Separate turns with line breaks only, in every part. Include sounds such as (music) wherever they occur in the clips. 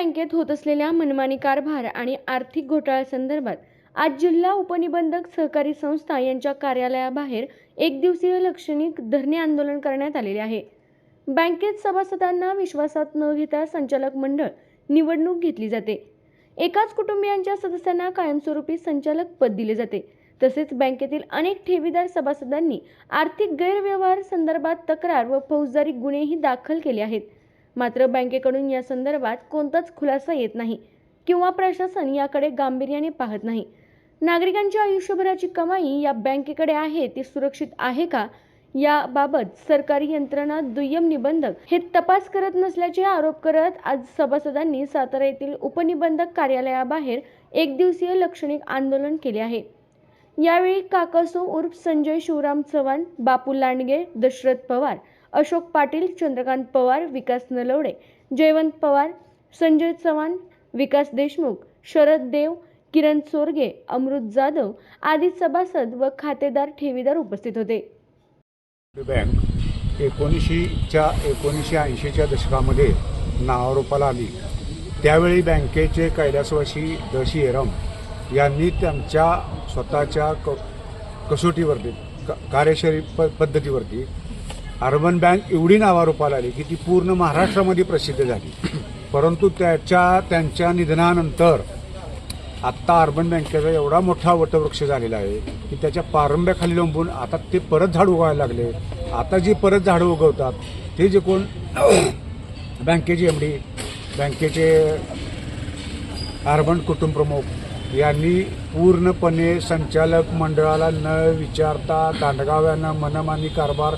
बँकेत होत असलेल्या मनमानी कारभार आणि आर्थिक घोटाळ्यासंदर्भात आज जिल्हा उपनिबंधक सहकारी संस्था यांच्या कार्यालयाबाहेर एक दिवसीय लक्षणिक धरणे आंदोलन करण्यात आलेले आहे. बँकेत सभासदांना विश्वासात न घेता संचालक मंडळ निवडणूक घेतली जाते. एकाच कुटुंबियांच्या सदस्यांना कायमस्वरूपी संचालक पद दिले जाते. तसेच बँकेतील अनेक ठेवीदार सभासदांनी आर्थिक गैरव्यवहार संदर्भात तक्रार व फौजदारी गुन्हेही दाखल केले आहेत. मात्र बँकेकडून या संदर्भात कोणताच खुलासा येत नाही किंवा प्रशासन याकडे गांभीर्याने पाहत नाही. नागरिकांच्या आयुष्यभराची कमाई या बँकेकडे आहे ती सुरक्षित आहे का? याबाबत सरकारी यंत्रणा दुय्यम निबंधक हे तपास करत नसल्याचे आरोप करत आज सभासदांनी सातारा येथील उपनिबंधक कार्यालयाबाहेर एक दिवसीय लक्षणिक आंदोलन केले आहे. यावेळी काकासो उर्फ संजय शिवराम चव्हाण बापू लांडगे दशरथ पवार अशोक पाटील चंद्रकांत पवार विकास नलवडे जयवंत पवार संजय चव्हाण विकास देशमुख शरद देव किरण सोरगे अमृत जाधव आदी सभासद व खातेदार ठेवीदार उपस्थित होते.
बँक एकोणीसशेच्या एकोणीसशे ऐंशीच्या दशकामध्ये नावारोपाला आली. त्यावेळी बँकेचे कैलासवासी दशी एरम यांनी त्यांच्या स्वतःच्या क कसोटीवरती कार्यशैली प पद्धतीवरती अर्बन बँक एवढी नावारूपाला आली की ती पूर्ण महाराष्ट्रामध्ये प्रसिद्ध झाली. परंतु त्याच्या त्यांच्या निधनानंतर आत्ता अर्बन बँकेचा एवढा मोठा वटवृक्ष झालेला आहे की त्याच्या पारंब्याखाली लंबून आता ते परत झाड उगवायला लागले. आता जी परत झाडं उगवतात ते जे कोण (coughs) बँकेचे एम डी बँकेचे अर्बन कुटुंब प्रमुख यांनी पूर्णपणे संचालक मंडळाला न विचारता दांडगाव्यानं मनमानी कारभार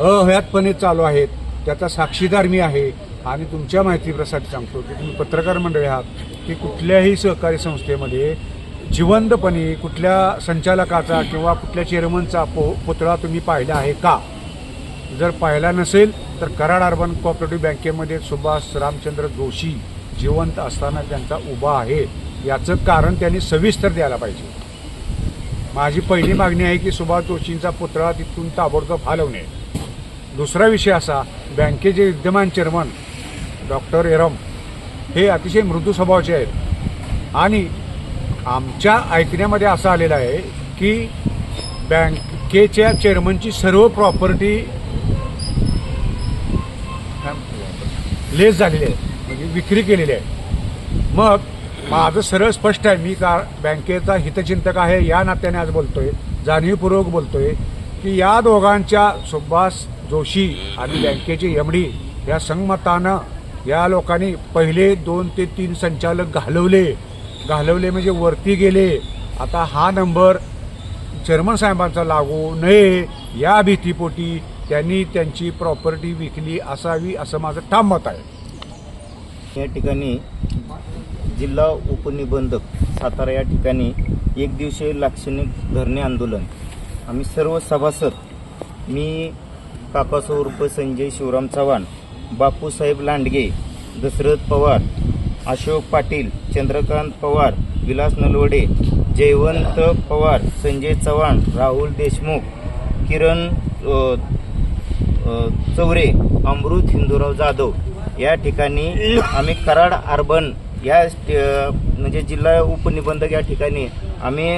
अहयातपणे चालू आहेत. त्याचा साक्षीदार मी आहे. आणि तुमच्या माहितीप्रसाठी सांगतो की तुम्ही पत्रकार मंडळी आहात. की कुठल्याही सहकारी संस्थेमध्ये जिवंतपणे कुठल्या संचालकाचा किंवा कुठल्या चेअरमनचा पो पुतळा तुम्ही पाहिला आहे का? जर पाहिला नसेल तर कराड अर्बन कोऑपरेटिव्ह बँकेमध्ये सुभाष रामचंद्र जोशी जिवंत असताना त्यांचा उभा आहे. याचं कारण त्यांनी सविस्तर द्यायला पाहिजे. माझी पहिली मागणी आहे की सुभाष जोशींचा पुतळा तिथून ताबडतोब हलवणे. दुसरा विषय असा बँकेचे विद्यमान चेअरमन डॉक्टर एरम हे अतिशय मृदू स्वभावाचे आहेत. आणि आमच्या ऐकण्यामध्ये असं आलेलं आहे की बँकेच्या चेअरमनची सर्व प्रॉपर्टी लेस झालेली आहे म्हणजे विक्री केलेली आहे. मग माझं सरळ स्पष्ट आहे मी का बँकेचा हितचिंतक आहे या नात्याने आज बोलतोय जाणीवपूर्वक बोलतोय की या दोघांच्या सुभाष जोशी आणि बँकेचे एमडी या संगमतानं या लोकांनी पहिले दोन ते तीन संचालक घालवले. घालवले म्हणजे वरती गेले. आता हा नंबर चेअरमन साहेबांचा लागू नये या भीतीपोटी त्यांनी त्यांची प्रॉपर्टी विकली असावी असं माझं ठाम मत आहे.
या ठिकाणी जिल्हा उपनिबंधक सातारा या ठिकाणी एक दिवशी लाक्षणिक धरणे आंदोलन. आम्ही सर्व सभासद मी काकासो उर्फ संजय शिवराम चव्हाण बापूसाहेब लांडगे दशरथ पवार अशोक पाटील चंद्रकांत पवार विलास नलवडे जयवंत पवार संजय चव्हाण राहुल देशमुख किरण चौरे अमृत हिंदूराव जाधव. या ठिकाणी आम्ही कराड अर्बन या म्हणजे जिल्हा उपनिबंधक या ठिकाणी आम्ही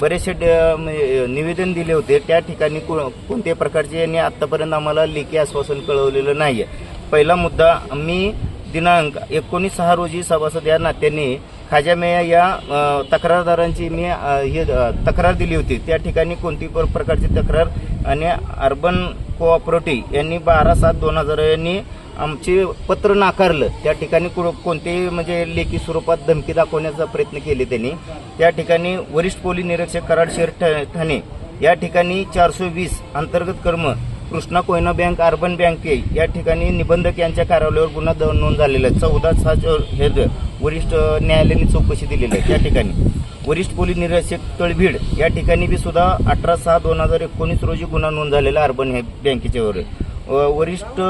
बरेचसे ड- म्हणजे, निवेदन दिले होते. त्या ठिकाणी को कोणत्याही प्रकारचे यांनी आत्तापर्यंत आम्हाला लेखी आश्वासन कळवलेलं नाही आहे पहिला मुद्दा मी दिनांक एकोणीस सहा रोजी सभासद या नात्याने खाजामेया या तक्रारदारांची मी हे तक्रार दिली होती. त्या ठिकाणी कोणती प्रकारची तक्रार आणि अर्बन कोऑपरेटिव्ह यांनी बारा सात दोन हजार यांनी आमचे पत्र नाकारलं. त्या ठिकाणी को- कोणतेही म्हणजे लेखी स्वरूपात धमकी दाखवण्याचा प्रयत्न केले त्यांनी. त्या ठिकाणी वरिष्ठ पोलीस निरीक्षक कराड शहर ठाणे या ठिकाणी चारशे वीस अंतर्गत कर्म कृष्णा कोयना बँक अर्बन बँके या ठिकाणी निबंधक यांच्या कार्यालयावर गुन्हा नोंद झालेला आहे. चौदा सहा हे वरिष्ठ न्यायालयाने चौकशी दिलेली आहे. त्या ठिकाणी वरिष्ठ पोलीस निरीक्षक तळभीड या ठिकाणी बी सुद्धा अठरा सहा दोन हजार एकोणीस रोजी गुन्हा नोंद झालेला अर्बन हे बँकेच्यावर वरिष्ठ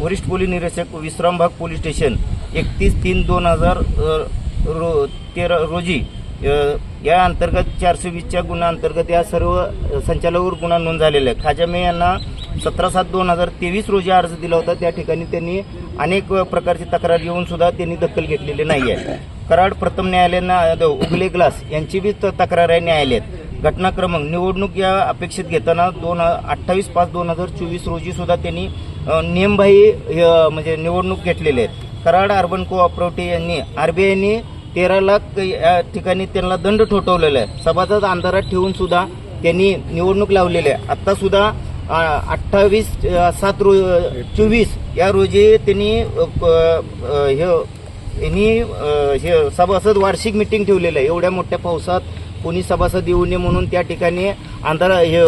वरिष्ठ पोलीस निरीक्षक विश्रामबाग पोलीस स्टेशन एकतीस तीन दोन हजार रो तेरा रोजी या अंतर्गत चारशे वीसच्या गुन्हा अंतर्गत या सर्व संचालकावर गुन्हा नोंद झालेला. आहे खाजामे यांना सतरा सात दोन हजार तेवीस रोजी अर्ज दिला होता. त्या ठिकाणी त्यांनी अनेक प्रकारची तक्रार येऊन सुद्धा त्यांनी दखल घेतलेली नाही आहे कराड प्रथम न्यायालयानं उगले ग्लास यांची बी त- तक्रार आहे न्यायालयात. घटनाक्रमांक निवडणूक या अपेक्षित घेताना दोन अठ्ठावीस पाच दोन हजार चोवीस रोजी सुद्धा त्यांनी अ, नियमबाह्य म्हणजे निवडणूक घेतलेली आहेत. कराड अर्बन कोऑपरेटिव्ह यांनी आरबीआयने तेरा लाख या ठिकाणी त्यांना दंड ठोठवलेला आहे. सभासद अंधारात ठेवून सुद्धा त्यांनी निवडणूक लावलेली आहे. आता सुद्धा अठ्ठावीस सात रो चोवीस या रोजी त्यांनी हे यांनी हे सभासद वार्षिक मिटिंग ठेवलेलं आहे. एवढ्या मोठ्या पावसात कोणी सभासद येऊ नये म्हणून त्या ठिकाणी अंधार हे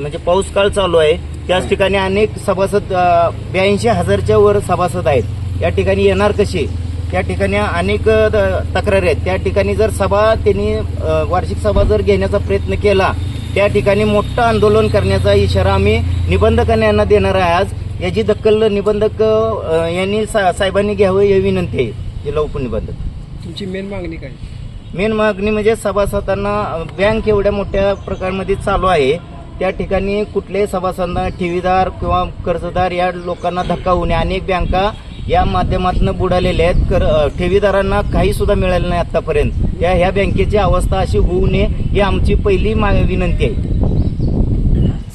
म्हणजे पाऊस काळ चालू आहे. त्याच ठिकाणी अनेक सभासद ब्याऐंशी हजारच्या वर सभासद आहेत. या ठिकाणी येणार कसे त्या ठिकाणी अनेक द- तक्रारी आहेत. त्या ठिकाणी जर सभा त्यांनी वार्षिक सभा जर घेण्याचा प्रयत्न केला त्या ठिकाणी मोठं आंदोलन करण्याचा इशारा आम्ही निबंधकांना यांना देणार आहे आज. याची दखल निबंधक यांनी सा- साहेबांनी घ्यावं ही विनंती आहे. जिल्हा उपनिबंधक.
तुमची मेन मागणी काय?
मेन मागणी म्हणजे सभासदांना बँक एवढ्या मोठ्या प्रकारमध्ये चालू आहे. त्या ठिकाणी कुठल्याही सभासदांना ठेवीदार किंवा कर्जदार या लोकांना धक्का होऊ नये. अनेक बँका या माध्यमातून बुडालेल्या आहेत. कर ठेवीदारांना काही सुद्धा मिळालं नाही आतापर्यंत. त्या ह्या बँकेची अवस्था अशी होऊ नये ही आमची पहिली मा विनंती आहे.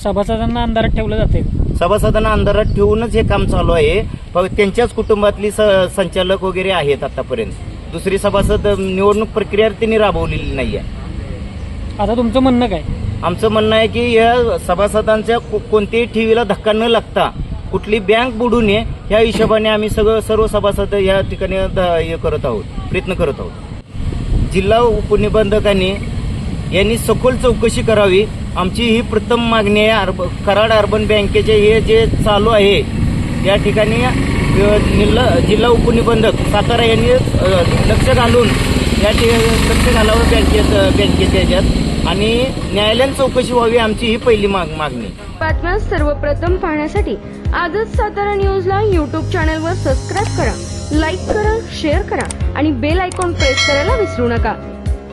सभासदांना अंधारात ठेवलं जाते
सभासदांना अंधारात ठेवूनच हे काम चालू आहे. त्यांच्याच कुटुंबातली संचालक वगैरे आहेत आतापर्यंत. दुसरी सभासद निवडणूक प्रक्रिया त्यांनी राबवलेली नाही आहे
आता तुमचं म्हणणं काय?
आमचं म्हणणं आहे की या सभासदांच्या को- कोणत्याही ठेवीला धक्का न लागता कुठली बँक बुडू नये ह्या हिशोबाने आम्ही सगळं सर्व सभासद या ठिकाणी द- हे करत आहोत प्रयत्न करत आहोत. जिल्हा उपनिबंधकांनी यांनी सखोल चौकशी करावी. आमची ही प्रथम मागणी आहे अर्ब कराड अर्बन बँकेचे हे जे चालू आहे या ठिकाणी जिल्हा जिल्हा उपनिबंधक सातारा यांनी लक्ष घालून या ठिकाणी लक्ष घालावं बँकेत बँकेच्या याच्यात. आणि न्यायालयीन चौकशी व्हावी आमची ही पहिली माग मागणी.
बातम्या सर्वप्रथम पाहण्यासाठी आजच सातारा न्यूजला यूट्यूब चॅनलवर सबस्क्राईब करा लाईक करा शेअर करा आणि बेल आयकॉन प्रेस करायला विसरू नका.